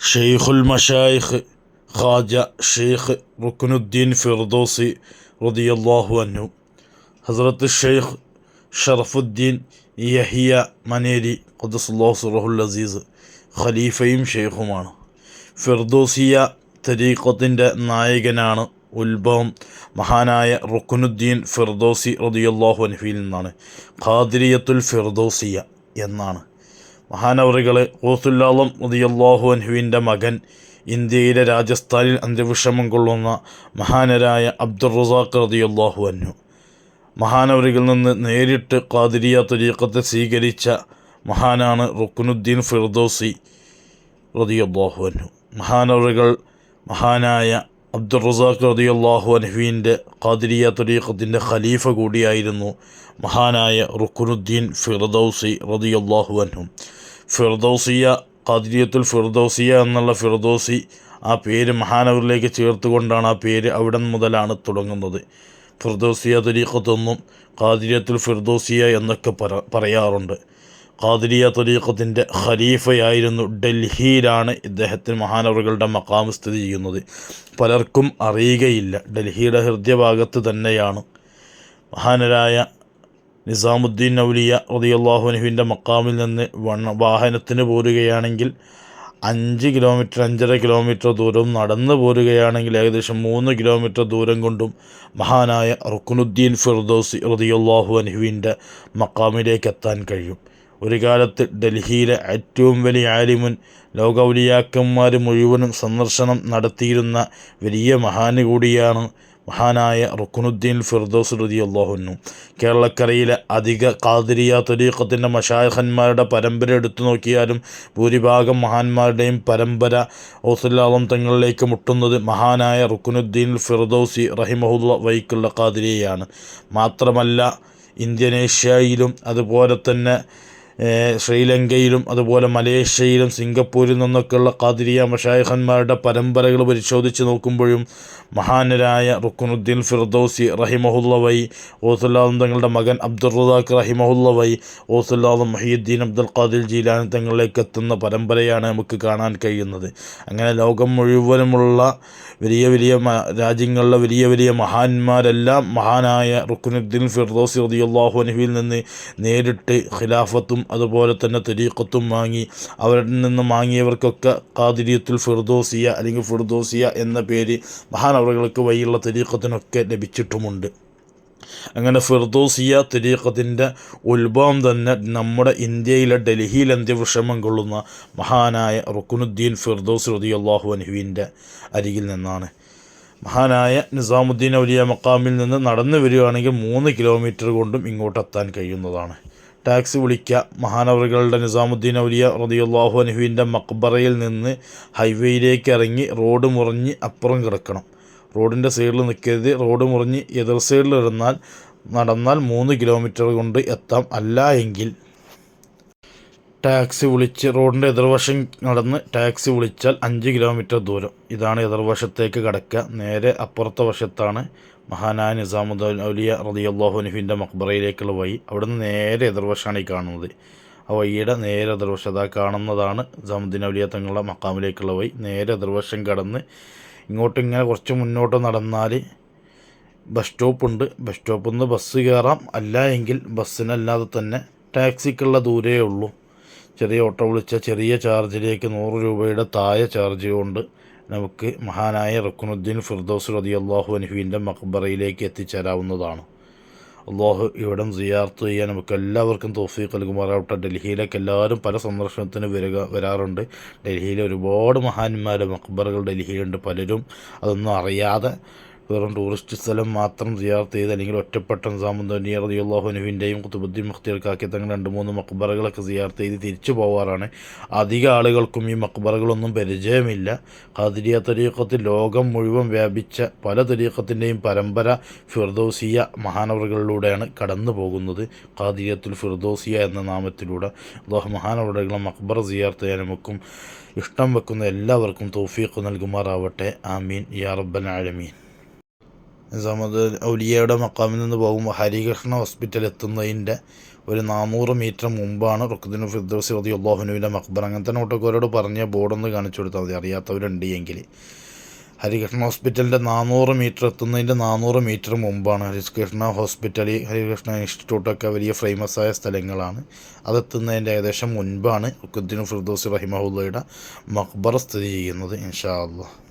ഷെയ്ഖുൽ മഷായിഖ് ഖാജ ഷെയ്ഖ് റുക്കുനുദ്ദീൻ ഫിർദോസി റദിയല്ലാഹു അന്നു ഹസ്രത്ത് ഷെയ്ഖ് ഷറഫുദ്ദീൻ യഹിയ മനേരി ഖുദസുല്ലാഹു സുറഹുൽ അസീസ് ഖലീഫയും ഷെയ്ഖുമാണ് ഫിർദോസിയ തരീഖത്തിൻ്റെ നായകനാണ് ഉത്ഭവം മഹാനായ റുക്കുനുദ്ദീൻ ഫിർദോസി റദിയല്ലാഹു അൻഫിയിൽ നിന്നാണ് ഖാദിരിയത്തുൽ ഫിർദോസിയ എന്നാണ് മഹാനവറികൾ ഓസുല്ലാളം മുതിയല്ലാഹു അൻഹുവിന്റെ മകൻ ഇന്ത്യയിലെ രാജസ്ഥാനിൽ അന്ത്യവിഷമം കൊള്ളുന്ന മഹാനരായ അബ്ദുൾ റസാഖ് റതിയല്ലാഹു അന്നു മഹാനവറികൾ നിന്ന് നേരിട്ട് ഖാദിരിയ തുരീക്കത്തെ സ്വീകരിച്ച മഹാനാണ് റുക്കുനുദ്ദീൻ ഫിർദോസി റതിയല്ലാഹു അന്നു മഹാനവറികൾ മഹാനായ അബ്ദുൾ റസാഖ് റതിയല്ലാഹു അൻഹുവിന്റെ ഖാദിരിയ തുരീക്കത്തിന്റെ ഖലീഫ കൂടിയായിരുന്നു മഹാനായ റുക്കുനുദ്ദീൻ ഫിർദൌസി റതിയല്ലാഹു അൻഹു. ഫിർദൌസിയ ഖാദിരിയത്തുൽ ഫിർദോസിയ എന്നുള്ള ഫിർദോസി ആ പേര് മഹാനവറിലേക്ക് ചേർത്തുകൊണ്ടാണ് ആ പേര് അവിടെ മുതലാണ് തുടങ്ങുന്നത്. ഫിർദോസിയ തരീഖത്തൊന്നും ഖാദിരിയത്തുൽ ഫിർദോസിയ എന്നൊക്കെ പറ പറയാറുണ്ട്. ഖാദിരിയ തരീഖത്തിന്റെ ഖലീഫയായിരുന്നു ഡൽഹിയിലാണ് ഇദ്ദേഹത്തിന് മഹാനവറുകളുടെ മക്കാം സ്ഥിതി ചെയ്യുന്നത്. പലർക്കും അറിയുകയില്ല. ഡൽഹിയുടെ ഹൃദയഭാഗത്ത് തന്നെയാണ്. മഹാനരായ നിസാമുദ്ദീൻ ഔലിയ റതിയല്ലാഹുനുവിന്റെ മക്കാമിൽ നിന്ന് വണ്ണ വാഹനത്തിന് പോരുകയാണെങ്കിൽ അഞ്ച് കിലോമീറ്റർ അഞ്ചര കിലോമീറ്റർ ദൂരം നടന്നു പോരുകയാണെങ്കിൽ ഏകദേശം മൂന്ന് കിലോമീറ്റർ ദൂരം കൊണ്ടും മഹാനായ റുക്കുനുദ്ദീൻ ഫിർദോസി റതിയല്ലാഹു അനുഹുവിന്റെ മക്കാമിലേക്ക് എത്താൻ കഴിയും. ഒരു കാലത്ത് ഡൽഹിയിലെ ഏറ്റവും വലിയ ആലിമുൻ ലോകൗലിയാക്കന്മാർ മുഴുവനും സന്ദർശനം നടത്തിയിരുന്ന വലിയ മഹാന് കൂടിയാണ് മഹാനായ റുക്കുനുദ്ദീൻ ഫിർദോസ് റതി അള്ളാഹുന്നു കേരളക്കരയിലെ അധിക കാതിരിയ തൊരീഖത്തിന്റെ മഷായഹന്മാരുടെ പരമ്പര എടുത്തു നോക്കിയാലും ഭൂരിഭാഗം മഹാന്മാരുടെയും പരമ്പര ഔസുല്ലാളം തങ്ങളിലേക്ക് മുട്ടുന്നത് മഹാനായ റുക്കുനുദ്ദീൻ ഫിർദോസി റഹിമഹുല്ല വൈക്കുള്ള കാതിരിയാണ് മാത്രമല്ല ഇന്തോനേഷ്യയിലും അതുപോലെ തന്നെ ശ്രീലങ്കയിലും അതുപോലെ മലേഷ്യയിലും സിംഗപ്പൂരിൽ നിന്നൊക്കെയുള്ള ഖാദിരിയ മഷായഖന്മാരുടെ പരമ്പരകൾ പരിശോധിച്ച് നോക്കുമ്പോഴും മഹാനരായ റുക്കുനുദ്ദീൻ ഫിർദൌസി റഹിമഹുല്ലവൈ ഓസുല്ലാദും തങ്ങളുടെ മകൻ അബ്ദുൾ റസാഖ് റഹിമഹുല്ലവൈ ഓസുല്ലാദും മഹീദ്ദീൻ അബ്ദുൽ ഖാദിൽ ജീലാൻ തങ്ങളിലേക്ക് എത്തുന്ന പരമ്പരയാണ് നമുക്ക് കാണാൻ കഴിയുന്നത്. അങ്ങനെ ലോകം മുഴുവനുമുള്ള വലിയ വലിയ രാജ്യങ്ങളിലെ വലിയ വലിയ മഹാന്മാരെല്ലാം മഹാനായ റുക്കുനുദ്ദീൻ ഫിർദോസി റതിയുള്ളാഹു അനുവിൽ നിന്ന് നേരിട്ട് ഖിലാഫത്തും അതുപോലെ തന്നെ തെരീക്കത്തും വാങ്ങി അവരിൽ നിന്ന് വാങ്ങിയവർക്കൊക്കെ ഖാദിരിയത്തുൽ ഫിർദോസിയ അല്ലെങ്കിൽ ഫിർദോസിയ എന്ന പേര് മഹാനവറുകൾക്ക് വഴിയുള്ള തെരീക്കത്തിനൊക്കെ ലഭിച്ചിട്ടുമുണ്ട്. അങ്ങനെ ഫിർദോസിയ തെരീക്കത്തിന്റെ ഉത്ഭവം തന്നെ നമ്മുടെ ഇന്ത്യയിലെ ഡൽഹിയിൽ അന്ത്യവിഷമം കൊള്ളുന്ന മഹാനായ റുക്കുനുദ്ദീൻ ഫിർദോസ് റതി അള്ളാഹു അനുഹുവിന്റെ അരികിൽ നിന്നാണ്. മഹാനായ നിസാമുദ്ദീൻ ഔലിയ മക്കാമിൽ നിന്ന് നടന്നു വരികയാണെങ്കിൽ മൂന്ന് കിലോമീറ്റർ കൊണ്ടും ഇങ്ങോട്ടെത്താൻ കഴിയുന്നതാണ്. ടാക്സി വിളിക്കുക മഹാനവറുകളുടെ നിസാമുദ്ദീൻ ഔലിയ റതിയുള്ളാഹു അനുഹുവിന്റെ മക്ബറയിൽ നിന്ന് ഹൈവേയിലേക്ക് ഇറങ്ങി റോഡ് മുറിഞ്ഞ് അപ്പുറം കിടക്കണം. റോഡിന്റെ സൈഡിൽ നിൽക്കരുത്. റോഡ് മുറിഞ്ഞ് എതിർ സൈഡിൽ ഇരുന്നാൽ നടന്നാൽ മൂന്ന് കിലോമീറ്റർ കൊണ്ട് എത്താം. അല്ല എങ്കിൽ ടാക്സി വിളിച്ച് റോഡിന്റെ എതിർവശം നടന്ന് ടാക്സി വിളിച്ചാൽ അഞ്ച് കിലോമീറ്റർ ദൂരം. ഇതാണ് എതിർവശത്തേക്ക് കടക്കുക. നേരെ അപ്പുറത്തെ വശത്താണ് മഹാനായ നിസാമുദ്ദീൻ ഔലിയ റതിയല്ലാഹുനുഫിന്റെ മക്ബറയിലേക്കുള്ള വഴി. അവിടുന്ന് നേരെ എതിർവശമാണ് ഈ കാണുന്നത്. ആ വഴിയുടെ നേരെ എതിർവശം അതാ കാണുന്നതാണ് നിസാമുദ്ദീൻ ഔലിയ തങ്ങളുടെ മക്കാമിലേക്കുള്ള വഴി. നേരെ എതിർവശം കടന്ന് ഇങ്ങോട്ട് ഇങ്ങനെ കുറച്ച് മുന്നോട്ട് നടന്നാൽ ബസ് സ്റ്റോപ്പുണ്ട്. ബസ് സ്റ്റോപ്പിൽ നിന്ന് ബസ് കയറാം. അല്ല എങ്കിൽ ബസ്സിനല്ലാതെ തന്നെ ടാക്സിക്കുള്ള ദൂരേ ഉള്ളൂ. ചെറിയ ഓട്ടോ വിളിച്ച ചെറിയ ചാർജിലേക്ക് നൂറ് രൂപയുടെ താഴെ ചാർജ് കൊണ്ട് നമുക്ക് മഹാനായ റക്കുനുദ്ദീൻ ഫിർദോസ് റതി അള്ളാഹു അനുഹുവിന്റെ മക്ബറയിലേക്ക് എത്തിച്ചേരാവുന്നതാണ്. അള്ളാഹു ഇവിടം സിയാർത്ത് ചെയ്യാൻ നമുക്ക് എല്ലാവർക്കും തോഫീഖ് നൽകുമാറാവട്ടെ. ഡൽഹിയിലേക്ക് എല്ലാവരും പല സന്ദർശനത്തിന് വരിക വരാറുണ്ട്. ഡൽഹിയിലെ ഒരുപാട് മഹാന്മാരുടെ മക്ബറുകൾ ഡൽഹിയിലുണ്ട്. പലരും അതൊന്നും അറിയാതെ വെറും ടൂറിസ്റ്റ് സ്ഥലം മാത്രം സിയാർത്ത് ചെയ്ത് അല്ലെങ്കിൽ ഒറ്റപ്പെട്ട നിസാമുദ്ദീൻ റതിയുള്ളാഹുനുവിന്റെയും കുത്തുബുദ്ദീൻ മുഖ്തിയർ തങ്ങൾ രണ്ട് മൂന്ന് മക്ബറകളൊക്കെ സിയാർത്ത് ചെയ്ത് തിരിച്ചു പോവാറാണ്. അധിക ആളുകൾക്കും ഈ മക്ബറകളൊന്നും പരിചയമില്ല. ഖാദിരിയ തരീഖത്തിൽ ലോകം മുഴുവൻ വ്യാപിച്ച പല തരീഖത്തിന്റെയും പരമ്പര ഫിർദോസിയ മഹാനവറുകളിലൂടെയാണ് കടന്നു പോകുന്നത്. ഖാദിയത്തുൽ ഫിർദോസിയ എന്ന നാമത്തിലൂടെ അള്ളാഹു മഹാനവറുകളെ മക്ബറ സിയാർത്ത് ചെയ്യാൻ നമുക്കും ഇഷ്ടം വെക്കുന്ന എല്ലാവർക്കും തൗഫീഖ് നൽകുമാറാവട്ടെ. ആമീൻ. യാ റബ്ബൽ ആലമീൻ. നിസാമത് ഔലിയയുടെ മക്കാമിൽ നിന്ന് പോകുമ്പോൾ ഹരികൃഷ്ണ ഹോസ്പിറ്റൽ എത്തുന്നതിന്റെ ഒരു നാനൂറ് മീറ്റർ മുമ്പാണ് റുഖുദ്ദീൻ ഫിർദോസി റതി അള്ളാഹുനുവിന്റെ മക്ബർ അങ്ങനത്തെ നോട്ടൊക്കെ പറഞ്ഞ ബോർഡൊന്ന് കാണിച്ചു കൊടുത്താൽ മതി അറിയാത്തവരുണ്ട് എങ്കിൽ. ഹരികൃഷ്ണ ഹോസ്പിറ്റലിന്റെ നാനൂറ് മീറ്റർ എത്തുന്നതിന്റെ നാനൂറ് മീറ്റർ മുമ്പാണ് ഹരികൃഷ്ണ ഹോസ്പിറ്റൽ. ഹരികൃഷ്ണ ഇൻസ്റ്റിറ്റ്യൂട്ടൊക്കെ വലിയ ഫേമസ് ആയ സ്ഥലങ്ങളാണ്. അതെത്തുന്നതിന്റെ ഏകദേശം മുൻപാണ് റുഖുദ്ദീൻ ഫിർദോസി റഹിമഹുല്ലയുടെ മക്ബർ സ്ഥിതി ചെയ്യുന്നത് ഇൻഷാ അള്ളാഹ്